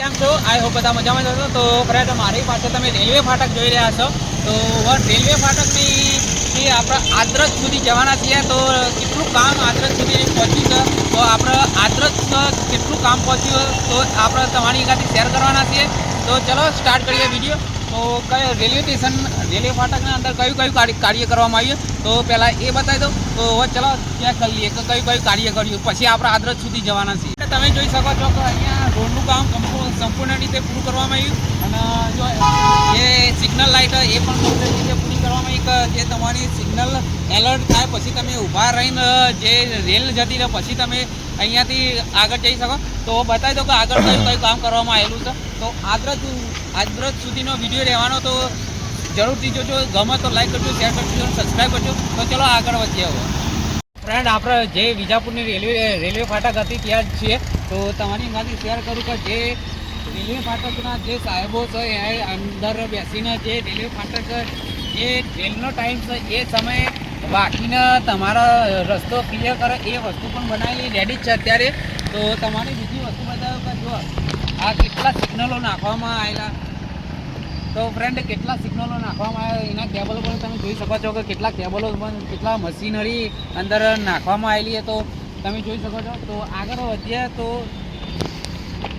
કેમ છો? I hope બધા મજામાં જ હશો. તો ફ્રેન્ડ મારી પાસે તમે રેલવે ફાટક જોઈ રહ્યા છો. તો રેલવે ફાટકથી આપણે આદરજ સુધી જવાના છીએ, તો કેટલું કામ આદરજ સુધી પહોંચ્યું છે? તો આપણે આદરજ કેટલું કામ પહોંચ્યું તો આપણે તમારી એકાથી શેર કરવાના છીએ. તો ચલો સ્ટાર્ટ કરીએ વીડિયો તો કયો રેલવે સ્ટેશન, રેલવે ફાટકના અંદર કયું કયું કાર્ય કરવામાં આવ્યું? તો પહેલાં એ બતાવી દો તો ચલો ચેક કરી લઈએ કે કયું કયું કાર્ય કર્યું? પછી આપણે આદરજ સુધી જવાના છીએ. તમે જોઈ શકો છો કે અહીંયા રોડનું કામ સંપૂર્ણ રીતે પૂરું કરવામાં આવ્યું. અને જો જે સિગ્નલ લાઇટ એ પણ કમ્પ્લીટ રીતે પૂરી કરવામાં આવી. કે જે તમારી સિગ્નલ એલર્ટ થાય, પછી તમે ઊભા રહીને જે રેલ જતી રહે, પછી તમે અહીંયાથી આગળ જઈ શકો. તો બતાવી દો કે આગળ કયું કયું કામ કરવામાં આવેલું છે. તો આદરજ આદરજ સુધીનો વીડિયો રહેવાનો, તો જરૂરથી જોજો. ગમે તો લાઈક કરજો શેર કરજો સબસ્ક્રાઈબ કરજો. તો ચલો આગળ વધીએ હવે. ફ્રેન્ડ આપણે જે વિજાપુરની રેલવે રેલવે ફાટક હતી ત્યાં જ છીએ. તો તમારી માંથી શેર કરું કે જે રેલવે ફાટકના જે સાહેબો છે, એ અંદર બેસીને જે રેલવે ફાટક જે ટ્રેનનો ટાઈમ છે, એ સમયે બાકીના તમારા રસ્તો ક્લિયર કરે, એ વસ્તુ પણ બનાવેલી રેડી જ છે અત્યારે. તો તમારી બીજી વસ્તુ બતાવો કે જો આ કેટલા સિગ્નલો નાખવામાં આવેલા? તો ફ્રેન્ડ કેટલા સિગ્નલો નાખવામાં આવ્યા? એના કેબલો પણ તમે જોઈ શકો છો કે કેટલા કેબલો પણ, કેટલા મશીનરી અંદર નાખવામાં આવેલી હતો તમે જોઈ શકો છો. તો આગળ વધીએ તો,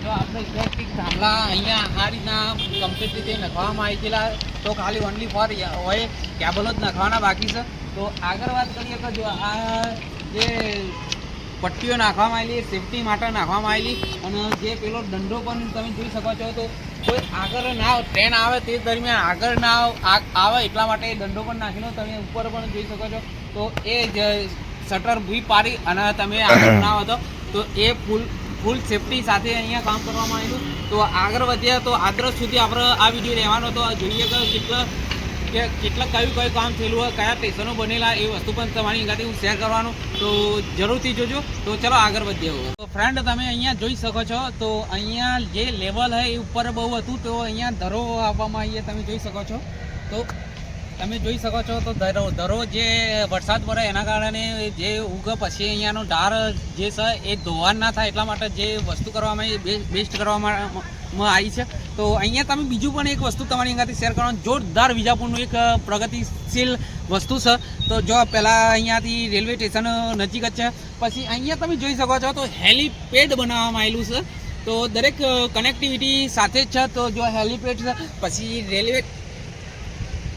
જો આપણે ઇલેક્ટ્રિક થાંભલા અહીંયા આ રીતના કમ્પ્લીટ રીતે નાખવામાં આવી ગયેલા તો ખાલી ઓનલી ફોર હોય કેબલો જ નાખવાના બાકી છે. તો આગળ વાત કરીએ તો જો આ જે પટ્ટીઓ નાખવામાં આવેલી સેફટી માટે નાખવામાં આવેલી. અને જે પેલો દંડો પણ તમે જોઈ શકો છો, તો કોઈ આગળ ના ટ્રેન આવે તે દરમિયાન આગળ ના આવે એટલા માટે દંડો પણ નાખીનો તમે ઉપર પણ જોઈ શકો છો. તો એ જ શટર ભૂઈ પાડી અને તમે આગળ ના હતો તો. એ ફૂલ ફૂલ સેફટી સાથે અહીંયા કામ કરવામાં આવ્યું. તો આગળ વધ્યા તો આદરજ સુધી આપણે આ વીડિયો રહેવાનો તો જોઈએ કે કેટલા કે કેટલા કયું કયું કામ થયેલું હોય, કયા સ્ટેશનો બનેલા, એ વસ્તુ પણ તમારી અંગાથી હું શેર કરવાનું. તો જરૂરથી જોજો. તો ચલો આગળ વધીએ ફ્રેન્ડ તમે અહીંયા જોઈ શકો છો, તો અહીંયા જે લેવલ હે એ ઉપર બહુ હતું, તો અહીંયા ધરો આપવામાં આવીએ, તમે જોઈ શકો છો. તો તમે જોઈ શકો છો, તો ધરો ધરો જે વરસાદ પડે એના કારણે જે ઉગ પછી અહીંયાનો ઢાર જે છે એ ધોવાણ ના થાય, એટલા માટે જે વસ્તુ કરવામાં આવી બેસ્ટ કરવામાં આવી છે. તો અહીંયા તમે બીજું પણ એક વસ્તુ તમારી અહીંયાથી શેર કરવાનું, જોરદાર વિજાપુરનું એક પ્રગતિશીલ વસ્તુ છે. તો જો પહેલાં અહીંયાથી રેલવે સ્ટેશન નજીક જ છે. પછી અહીંયા તમે જોઈ શકો છો તો હેલીપેડ બનાવવામાં આવેલું છે. તો દરેક કનેક્ટિવિટી સાથે જ છે. તો જો હેલીપેડ છે, પછી રેલવે,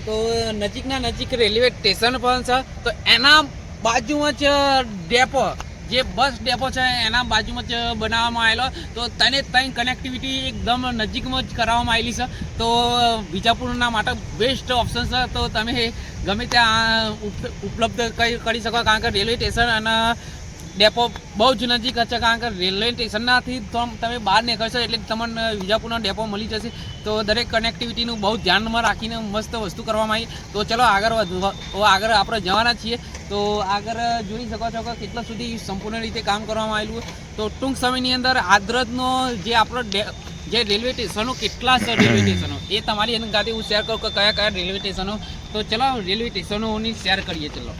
તો નજીકના નજીક રેલવે સ્ટેશન પણ છે. તો એના બાજુમાં જ ડેપો જે બસ ડેપો છે, એના બાજુમાં જ બનાવવામાં આવેલો. તો તને ત્યાં કનેક્ટિવિટી એકદમ નજીકમાં જ કરાવવામાં આવેલી છે. તો વિજાપુરના માટે બેસ્ટ ઓપ્શન છે. તો તમે ગમે ત્યાં ઉપ- ઉપલબ્ધ કરી શકો, કારણ કે રેલવે સ્ટેશન અને ડેપો બહુ જ નજીક હશે કારણ કે રેલવે સ્ટેશનનાથી તમે બહાર નીકળશો એટલે તમને વિજાપુરનો ડેપો મળી જશે. તો દરેક કનેક્ટિવિટીનું બહુ ધ્યાનમાં રાખીને મસ્ત વસ્તુ કરવામાં આવી. તો ચલો આગળ વધુ આગળ આપણે જવાના છીએ. તો આગળ જોઈ શકો છો કે કેટલા સુધી સંપૂર્ણ રીતે કામ કરવામાં આવેલું તો ટૂંક સમયની અંદર આદરજનો જે આપણો જે રેલવે સ્ટેશનો, કેટલા છે રેલવે સ્ટેશનો? એ તમારી અંગાથી હું શેર કરું કે કયા કયા રેલવે સ્ટેશનો. તો ચલો રેલવે સ્ટેશનોની શેર કરીએ ચલો.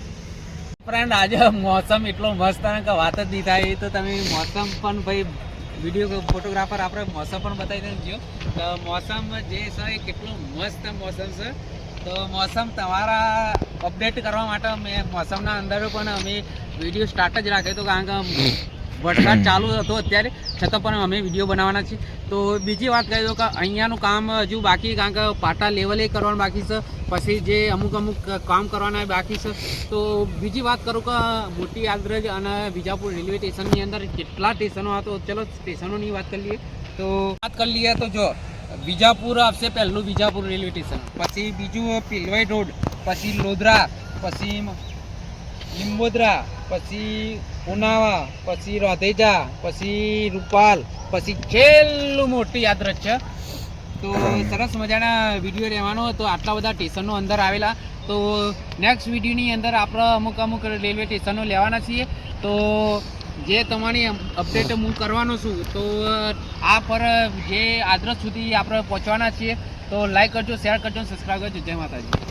ફ્રેન્ડ આજે મોસમ એટલો મસ્ત કે વાત જ નહીં થાય. તો તમે મોસમ પણ ભાઈ વીડિયો ફોટોગ્રાફર આપણે મોસમ પણ બતાવી દેજો તો મોસમ જે છે એ કેટલું મસ્ત મોસમ છે. તો મોસમ તમારા અપડેટ કરવા માટે મેં મોસમના અંદર પણ અમે વીડિયો સ્ટાર્ટ જ રાખ્યો હતો. કારણ કે વરસાદ ચાલુ હતો અત્યારે. છતાં પણ અમે વીડિયો બનાવવાના છીએ. તો બીજી વાત કહી દઉં કે અહીંયાનું કામ હજુ બાકી કારણ કે પાટા લેવલે કરવાનું બાકી છે. પછી જે અમુક અમુક કામ કરવાના બાકી છે. તો બીજી વાત કરું કે મોટી આગ્રજ અને વિજાપુર રેલવે સ્ટેશનની અંદર કેટલા સ્ટેશનો હતો? ચલો, સ્ટેશનોની વાત કરી લઈએ. તો વાત કરી લઈએ તો જો, વિજાપુર આવશે પહેલું વિજાપુર રેલવે સ્ટેશન. પછી બીજું પિલવાઈ રોડ, પછી લોધરા, પછી લીંબોદરા પછી ઉનાવા, પછી રોધેજા, પછી રૂપાલ, પછી છેલ્લું મોટી યાત્રા છે તો સરસ મજાના વીડિયો રહેવાનો તો આટલા બધા સ્ટેશનો અંદર આવેલા. તો નેક્સ્ટ વિડીયોની અંદર આપણે અમુક અમુક રેલવે સ્ટેશનો લેવાના છીએ. તો જે તમારી અપડેટ હું કરવાનો છું, તો આ પર જે આદરજ સુધી આપણે પહોંચવાના છીએ, તો લાઈક કરજો શેર કરજો સબસ્ક્રાઈબ કરજો. જય માતાજી.